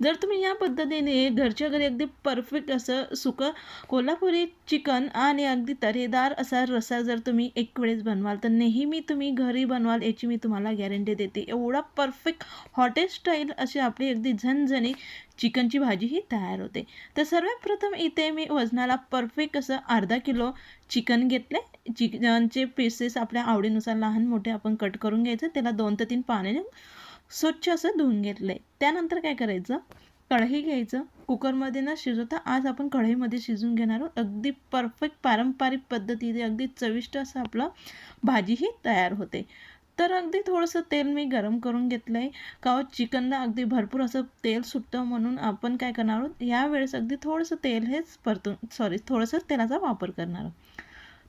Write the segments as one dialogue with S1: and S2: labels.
S1: जर तुम्ही या पद्धतीने घरच्या घरी अगदी परफेक्ट असं सुकं कोल्हापुरी चिकन आणि अगदी तरेदार असा रसा जर तुम्ही एक वेळेस बनवाल तर नेहमी तुम्ही घरी बनवाल याची मी तुम्हाला गॅरंटी देते. एवढा परफेक्ट हॉटेल स्टाईल अशी आपली अगदी झणझणी चिकनची भाजी ही तयार होते. तर सर्वात प्रथम इथे मी वजनाला परफेक्ट असं अर्धा किलो चिकन घेतले. चिकनचे पीसेस आपल्या आवडीनुसार लहान मोठे आपण कट करून घ्यायचं. त्याला दोन ते तीन पाण्याने स्वच्छ असं धुवून घेतलं आहे त्यानंतर काय करायचं? कढई घ्यायचं. कुकरमध्ये न शिजवता आज आपण कढईमध्ये शिजून घेणार आहोत. अगदी परफेक्ट पारंपरिक पद्धतीने अगदी चविष्ट असं आपलं भाजीही तयार होते. तर अगदी थोडंसं तेल मी गरम करून घेतलं आहे का हो, चिकनला अगदी भरपूर असं तेल सुटतं म्हणून आपण काय करणार आहोत? यावेळेस अगदी थोडंसं तेल हेच परतून सॉरी थोडंसं तेलाचा वापर करणार आहोत.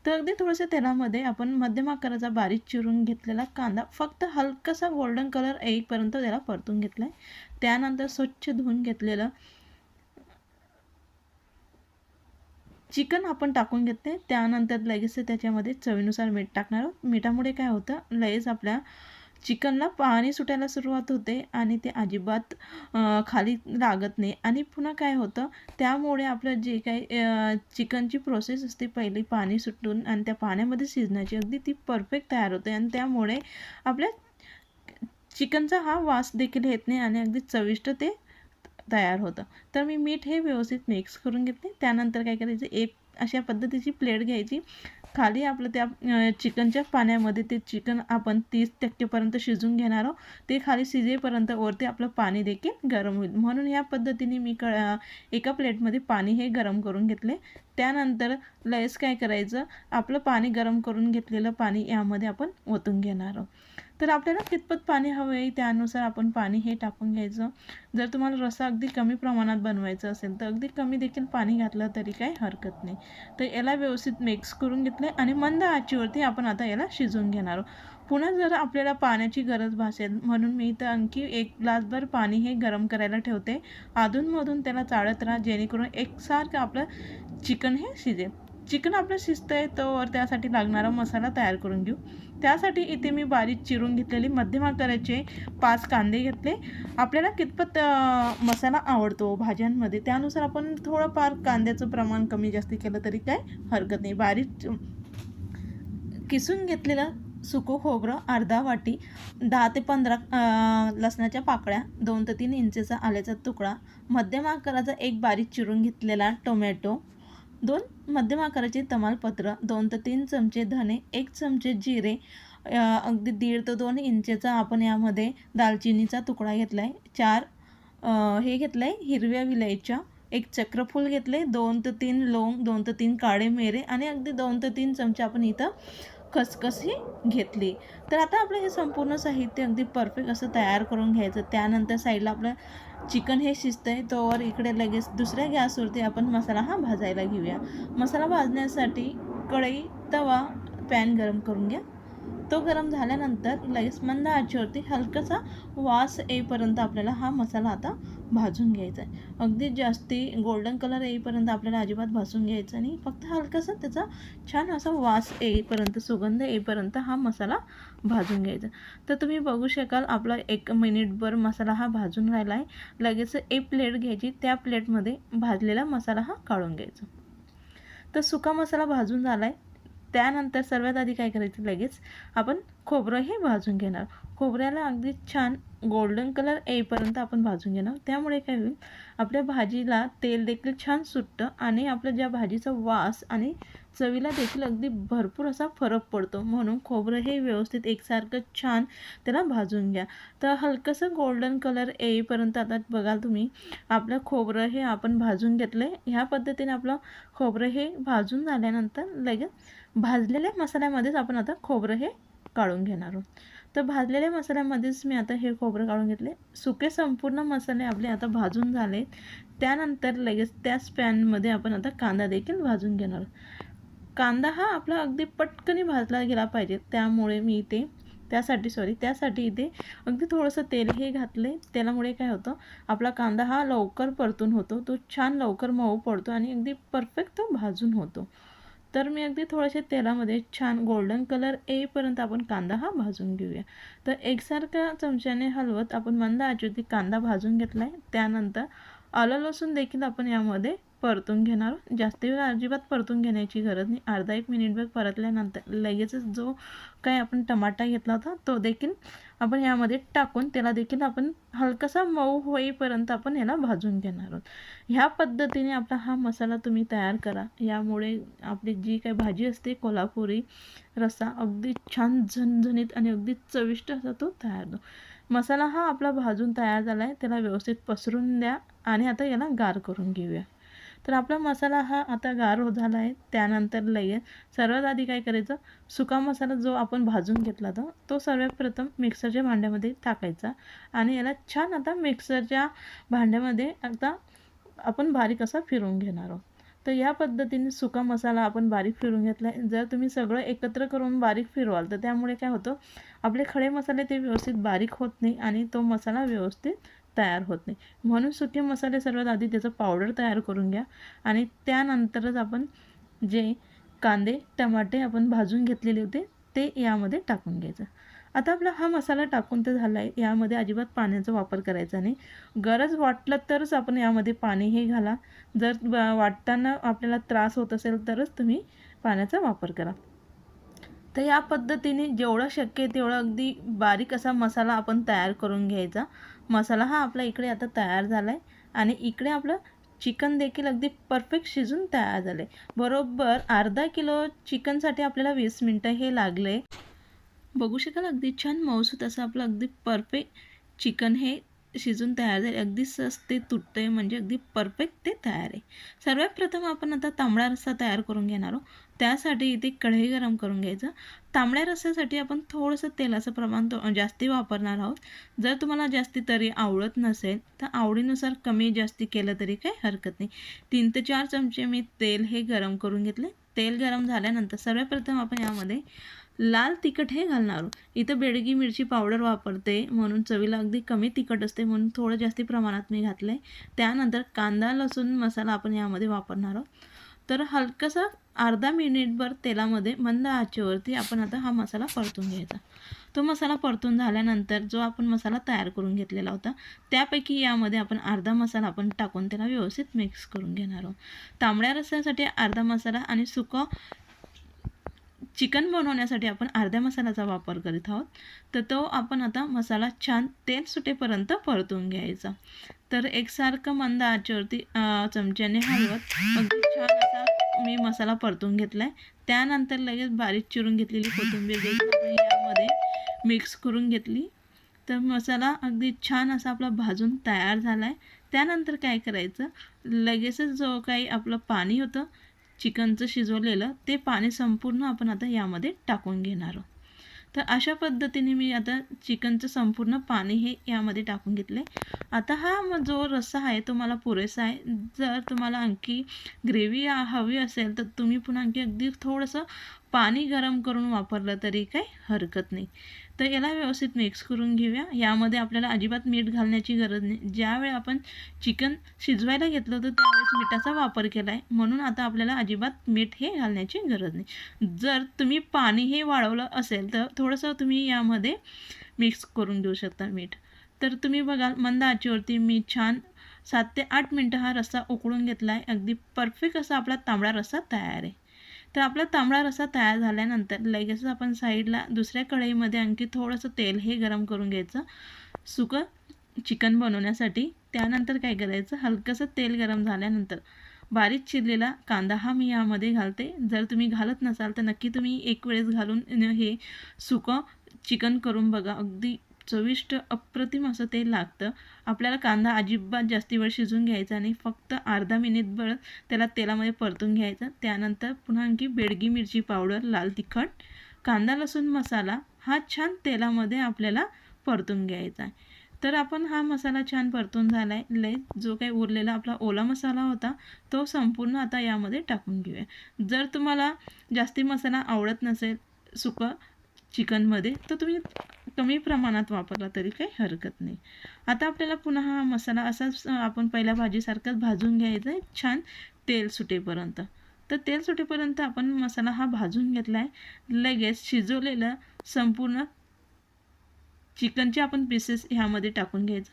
S1: तर अगदी थोडंसं तेलामध्ये आपण मध्यम आकाराचा बारीक चिरून घेतलेला कांदा फक्त हलकासा गोल्डन कलर येईपर्यंत त्याला परतून घेतला आहे त्यानंतर स्वच्छ धुवून घेतलेलं चिकन आपण टाकून घेते त्यानंतर लगेच त्याच्यामध्ये चवीनुसार मीठ टाकणार आहोत. मिठामुळे काय होतं? लगेच आपल्या चिकनला पाणी सुटायला सुरुवात होते आणि ते अजिबात खाली लागत नाही. आणि पुन्हा काय होतं? त्यामुळे आपलं जे काही चिकनची प्रोसेस असते पहिली पाणी सुटून आणि त्या पाण्यामध्ये शिजण्याची अगदी ती परफेक्ट तयार होते. आणि त्यामुळे आपल्या चिकनचा हा वास देखील येत नाही आणि अगदी चविष्ट ते तयार होतं. तर मी मीठ हे व्यवस्थित मिक्स करून घेतले. त्यानंतर काय करायचं? एक अशा पद्धतीची प्लेट घ्यायची. खाली आपलं त्या चिकनच्या पाण्यामध्ये ते चिकन आपण तीस टक्केपर्यंत शिजून घेणार आहोत. ते खाली शिजेपर्यंत वरती आपलं पाणी देखील गरम होईल. म्हणून या पद्धतीने मी क एका प्लेटमध्ये पाणी हे गरम करून घेतले. त्यानंतर लयस काय करायचं? आपलं पाणी गरम करून घेतलेलं पाणी यामध्ये आपण ओतून घेणार आहोत. तर आपल्याला कितपत पाणी हवं आहे त्यानुसार आपण पाणी हे टाकून घ्यायचं. जर तुम्हाला रस्सा अगदी कमी प्रमाणात बनवायचा असेल तर अगदी कमी देखील पाणी घातलं तरी काही हरकत नाही. तर याला व्यवस्थित मिक्स करून घेतलं आणि मंद आचीवरती आपण आता याला शिजवून घेणार आहोत. पुन्हा जर आपल्याला पाण्याची गरज भासेल म्हणून मी इथं आणखी एक ग्लासभर पाणी हे गरम करायला ठेवते. अधूनमधून त्याला चाळत राहा जेणेकरून एकसारखं आपलं चिकन हे शिजेल. चिकन आपलं शिजतं आहे तोवर त्यासाठी लागणारा मसाला तयार करून घेऊ. त्यासाठी इथे मी बारीक चिरून घेतलेली मध्यम आकाराचे पाच कांदे घेतले. आपल्याला कितपत मसाला आवडतो भाज्यांमध्ये त्यानुसार आपण थोडंफार कांद्याचं प्रमाण कमी जास्त केलं तरी काय हरकत नाही. बारीक किसून घेतलेलं सुको खोबरं अर्धा वाटी दहा ते पंधरा लसणाच्या पाकळ्या दोन ते तीन इंचेचा आल्याचा तुकडा मध्यम आकाराचा एक बारीक चिरून घेतलेला टोमॅटो दोन मध्यम आकाराचे तमालपत्र दोन ते तीन चमचे धने एक चमचे जिरे अगदी दीड ते दोन इंचेचा आपण यामध्ये दालचिनीचा तुकडा घेतला आहे चार हे घेतलं आहे हिरव्या विलायच्या एक चक्रफूल घेतले दोन ते तीन लोंग दोन ते तीन काळे मेरे आणि अगदी दोन ते तीन चमचे आपण इथं खसखसही घेतली. तर आता आपलं हे संपूर्ण साहित्य अगदी परफेक्ट असं तयार करून घ्यायचं. त्यानंतर साईडला आपलं चिकन हे शिजतं आहे तोवर इकडे लगेच दुसऱ्या गॅसवरती आपण मसाला हा भाजायला घेऊया. मसाला भाजण्यासाठी कढई तवा पॅन गरम करून घ्या. तो गरम झाल्यानंतर लगेच मंद आचेवरती हलकासा वास येईपर्यंत आपल्याला हा मसाला आता भाजून घ्यायचा आहे. अगदी जास्ती गोल्डन कलर येईपर्यंत आपल्याला अजिबात भाजून घ्यायचा नाही. फक्त हलकासा त्याचा छान असा वास येईपर्यंत सुगंध येईपर्यंत हा मसाला भाजून घ्यायचा तर तुम्ही बघू शकाल आपला एक मिनिटभर मसाला हा भाजून राहिला आहे. लगेच एक प्लेट घ्यायची त्या प्लेटमध्ये भाजलेला मसाला हा काढून घ्यायचा. तर सुका मसाला भाजून झाला आहे. त्यानंतर सर्वात आधी काय करायचं लगेच? आपण खोबरं हे भाजून घेणार. खोबऱ्याला अगदी छान गोल्डन कलर येईपर्यंत आपण भाजून घेणार. त्यामुळे काय होईल? आपल्या भाजीला तेल देखील छान सुटतं आणि आपल्या ज्या भाजीचा वास आणि चवीला देखील अगदी भरपूर असा फरक पडतो. म्हणून खोबरं हे व्यवस्थित एकसारखं छान त्याला भाजून घ्या. तर हलकंसं गोल्डन कलर येईपर्यंत आता बघाल तुम्ही आपलं खोबरं हे आपण भाजून घेतलं आहे ह्या पद्धतीने आपलं खोबरं हे भाजून झाल्यानंतर लगेच भाजलेल्या मसाल्यामध्येच आपण आता खोबरं हे काढून घेणार आहोत. तर भाजलेल्या मसाल्यामध्येच मी आता हे खोबरं काढून घेतले. सुके संपूर्ण मसाले आपले आता भाजून झाले त्यानंतर लगेच त्याच पॅनमध्ये आपण आता कांदा देखील भाजून घेणार कांदा हा आपला अगदी पटकनी भाजला गेला पाहिजे. त्यामुळे मी इथे त्यासाठी सॉरी त्यासाठी इथे अगदी थोडंसं तेल हे घातले तेलामुळे काय होतं आपला कांदा हा लवकर परतून होतो. तो छान लवकर मऊ पडतो आणि अगदी परफेक्ट तो भाजून होतो. तर मी अगदी थोड्याशा तेलामध्ये छान गोल्डन कलर येईपर्यंत आपण कांदा हा भाजून घेऊया. तर एकसारख्या चमच्याने हलवत आपण मंद आचुती कांदा भाजून घेतला आहे त्यानंतर आलं लसूण देखील आपण यामध्ये परतून घेणार. आहोत. जास्त वेळ अजिबात परतून घेण्याची गरज नाही. अर्धा एक मिनिटभर परतल्यानंतर लगेचच जो काय आपण टमाटा घेतला होता तो देखील आपण यामध्ये टाकून त्याला देखील आपण हलकासा मऊ होईपर्यंत आपण याला भाजून घेणार आहोत. ह्या पद्धतीने आपला हा मसाला तुम्ही तयार करा. यामुळे आपली जी काही भाजी असते कोल्हापुरी रस्सा अगदी छान झणझणीत आणि अगदी चविष्ट असा तो तयार होतो. मसाला हा आपला भाजून तयार झाला आहे त्याला व्यवस्थित पसरून द्या आणि आता याला गार करून घेऊया. तर आपला मसाला हा आता गार हो झाला आहे त्यानंतर लगेच सर्वात आधी काय करायचं सुका मसाला जो आपण भाजून घेतला होता तो सर्वात प्रथम मिक्सरच्या भांड्यामध्ये टाकायचा. आणि याला छान आता मिक्सरच्या भांड्यामध्ये आता आपण बारीक असा फिरवून घेणार आहोत. तर या पद्धतीने सुका मसाला आपण बारीक फिरून घेतला आहे जर तुम्ही सगळं एकत्र करून बारीक फिरवाल तर त्यामुळे काय होतं आपले खडे मसाले ते व्यवस्थित बारीक होत नाही आणि तो मसाला व्यवस्थित तयार होत नाही. म्हणून सुके मसाले सर्वात आधी त्याचं पावडर तयार करून घ्या. आणि त्यानंतरच आपण जे कांदे टमाटे आपण भाजून घेतलेले होते ते यामध्ये टाकून घ्यायचं. आता आपला हा मसाला टाकून तर झाला आहे यामध्ये अजिबात पाण्याचा वापर करायचा नाही. गरज वाटलं तरच आपण यामध्ये पाणी हे घाला. जर वाटताना आपल्याला त्रास होत असेल तरच तुम्ही पाण्याचा वापर करा. तर या पद्धतीने जेवढं शक्य आहे तेवढं अगदी बारीक असा मसाला आपण तयार करून घ्यायचा. मसाला हा आपला इकडे आता तयार झाला आहे आणि इकडे आपलं चिकन देखील अगदी परफेक्ट शिजून तयार झालं आहे बरोबर अर्धा किलो चिकनसाठी आपल्याला वीस मिनटं हे लागले. बघू शकाल अगदी छान मऊसूत असं आपलं अगदी परफेक्ट चिकन हे शिजून तयार झाले. अगदी तुटतं आहे म्हणजे अगदी परफेक्ट ते तयार आहे. सर्वात प्रथम आपण आता तांबडा रस्सा तयार करून घेणार आहोत. त्यासाठी इथे कढई गरम करून घ्यायचं. तांबड्या रस्स्यासाठी आपण थोडंसं तेलाचं प्रमाण तो जास्ती वापरणार आहोत. जर तुम्हाला जास्ती तरी आवडत नसेल तर आवडीनुसार कमी जास्ती केलं तरी काही हरकत नाही. तीन ते चार चमचे मी तेल हे गरम करून घेतले. तेल गरम झाल्यानंतर सर्वप्रथम आपण यामध्ये लाल तिखट हे घालणार आहोत. इथं बेडगी मिरची पावडर वापरते म्हणून चवीला अगदी कमी तिखट असते म्हणून थोडं जास्ती प्रमाणात मी घातलं आहे त्यानंतर कांदा लसूण मसाला आपण यामध्ये वापरणार आहोत. तर हलकंसं अर्धा मिनिटभर तेलामध्ये मंद आचेवरती आपण आता हा मसाला परतून घ्यायचा. तो मसाला परतून झाल्यानंतर जो आपण मसाला तयार करून घेतलेला होता त्यापैकी यामध्ये आपण अर्धा मसाला आपण टाकून त्याला व्यवस्थित मिक्स करून घेणार आहोत. तांबड्या रस्स्यासाठी अर्धा मसाला आणि सुकं चिकन बनवण्यासाठी आपण अर्ध्या मसाल्याचा वापर करीत आहोत. तर तो आपण आता मसाला छान तेल सुटेपर्यंत परतून घ्यायचा. तर एकसारखं मंद आचेवरती चमच्याने हलवत अगदी छान असा मी मसाला परतून घेतला आहे त्यानंतर लगेच बारीक चिरून घेतलेली कोथिंबीर देखील यामध्ये मिक्स करून घेतली. तर मसाला अगदी छान असा आपला भाजून तयार झाला आहे त्यानंतर काय करायचं? लगेचच जो काही आपलं पाणी होतं चिकनचं शिजवलेलं ते पाणी संपूर्ण आपण आता यामध्ये टाकून घेणार आहोत. तर अशा पद्धतीने मी आता चिकनचं संपूर्ण पाणी हे यामध्ये टाकून घेतलं आहे आता हा मग जो रस्सा आहे तो मला पुरेसा आहे. जर तुम्हाला आणखी ग्रेव्ही हवी असेल तर तुम्ही पुन्हा आणखी अगदी थोडंसं पाणी गरम करून वापरलं तरी काही हरकत नाही. तर याला व्यवस्थित मिक्स करून घेऊया. यामध्ये आपल्याला अजिबात मीठ घालण्याची गरज नाही. ज्यावेळी आपण चिकन शिजवायला घेतलं होतं त्यावेळेस मिठाचा वापर केला आहे म्हणून आता आपल्याला अजिबात मीठ हे घालण्याची गरज नाही. जर तुम्ही पाणी हे वाढवलं असेल तर थोडंसं तुम्ही यामध्ये मिक्स करून देऊ शकता मीठ. तर तुम्ही बघाल मंद आचेवरती मी छान सात ते आठ मिनटं हा रस्सा उकळून घेतला आहे अगदी परफेक्ट असा आपला तांबडा रस्सा तयार आहे. तर आपला तांबडा रस्सा तयार झाल्यानंतर लगेचच आपण साईडला दुसऱ्या कढईमध्ये आणखी थोडंसं तेल हे गरम करून घ्यायचं. सुकं चिकन बनवण्यासाठी. त्यानंतर काय करायचं? हलकंसं तेल गरम झाल्यानंतर बारीक चिरलेला कांदा हा मी यामध्ये घालते. जर तुम्ही घालत नसाल तर नक्की तुम्ही एक वेळेस घालून हे सुकं चिकन करून बघा. अगदी चविष्ट अप्रतिम असं ते लागतं. आपल्याला कांदा अजिबात जास्ती वेळ शिजून घ्यायचा आणि फक्त अर्धा मिनिटभर त्याला तेलामध्ये परतून घ्यायचा. त्यानंतर पुन्हा आणखी बेडगी मिरची पावडर लाल तिखट कांदा लसूण मसाला हा छान तेलामध्ये आपल्याला परतून घ्यायचा आहे. तर आपण हा मसाला छान परतून झाला आहे लय जो काही उरलेला आपला ओला मसाला होता तो संपूर्ण आता यामध्ये टाकून घेऊया. जर तुम्हाला जास्ती मसाला आवडत नसेल सुकं चिकनमध्ये तर तुम्ही कमी प्रमाणात वापरला तरी काही हरकत नाही. आता आपल्याला पुन्हा हा मसाला असाच आपण पहिल्या भाजीसारखाच भाजून घ्यायचा आहे. छान तेल सुटेपर्यंत. तर तेल सुटेपर्यंत आपण मसाला हा भाजून घेतला आहे लगेच शिजवलेलं संपूर्ण चिकनचे आपण पीसेस ह्यामध्ये टाकून घ्यायचं.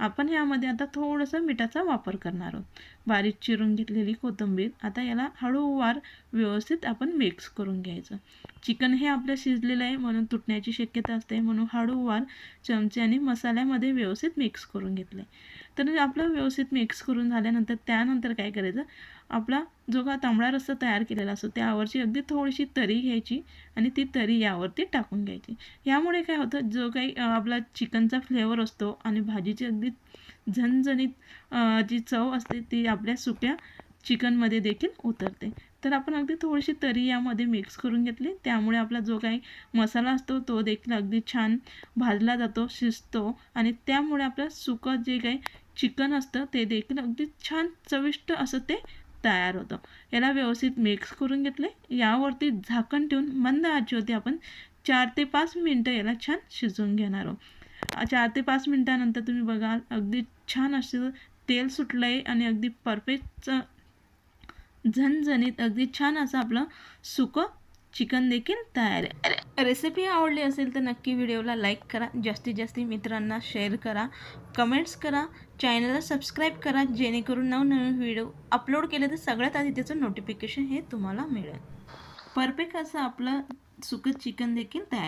S1: आपण यामध्ये आता थोडंसं मिठाचा वापर करणार आहोत. बारीक चिरून घेतलेली कोथिंबीर आता याला हळूवार व्यवस्थित आपण मिक्स करून घ्यायचं. चिकन हे आपलं शिजलेलं आहे म्हणून तुटण्याची शक्यता असते. म्हणून हळूवार चमच्याने मसाल्यामध्ये व्यवस्थित मिक्स करून घेतलं तर आपलं व्यवस्थित मिक्स करून झाल्यानंतर त्यानंतर काय करायचं? आपला जो का तांबडा रस्सा तयार केलेला असतो त्यावरची अगदी थोडीशी तरी घ्यायची आणि ती तरी यावरती टाकून घ्यायची. यामुळे काय होतं? जो काही आपला चिकनचा फ्लेवर असतो आणि भाजीची अगदी झणझणीत जी चव असते ती आपल्या सुक्या चिकनमध्ये देखील उतरते. तर आपण अगदी थोडीशी तरी यामध्ये मिक्स करून घेतली. त्यामुळे आपला जो काही मसाला असतो तो देखील अगदी छान भाजला जातो शिजतो आणि त्यामुळे आपलं सुकं जे काही चिकन असतं ते देखील अगदी छान चविष्ट असं ते तयार होतं. याला व्यवस्थित मिक्स करून घेतले. यावरती झाकण ठेवून मंद आजीवरती आपण चार ते पाच मिनटं याला छान शिजवून घेणार आहोत. चार ते पाच मिनटानंतर तुम्ही बघाल अगदी छान असं तेल सुटलं आहे आणि अगदी परफेक्ट झणझणीत. अगदी छान असं आपलं सुकं चिकन देखील तयार आहे. रेसिपी आवडली असेल तर नक्की व्हिडिओला लाईक करा. जास्तीत जास्त मित्रांना शेअर करा. कमेंट्स करा. चॅनलला सबस्क्राईब करा. जेणेकरून नवनवीन व्हिडिओ अपलोड केले तर सगळ्यात आधी त्याचं नोटिफिकेशन हे तुम्हाला मिळेल. परफेक्ट असं आपलं सुकं चिकन देखील तयार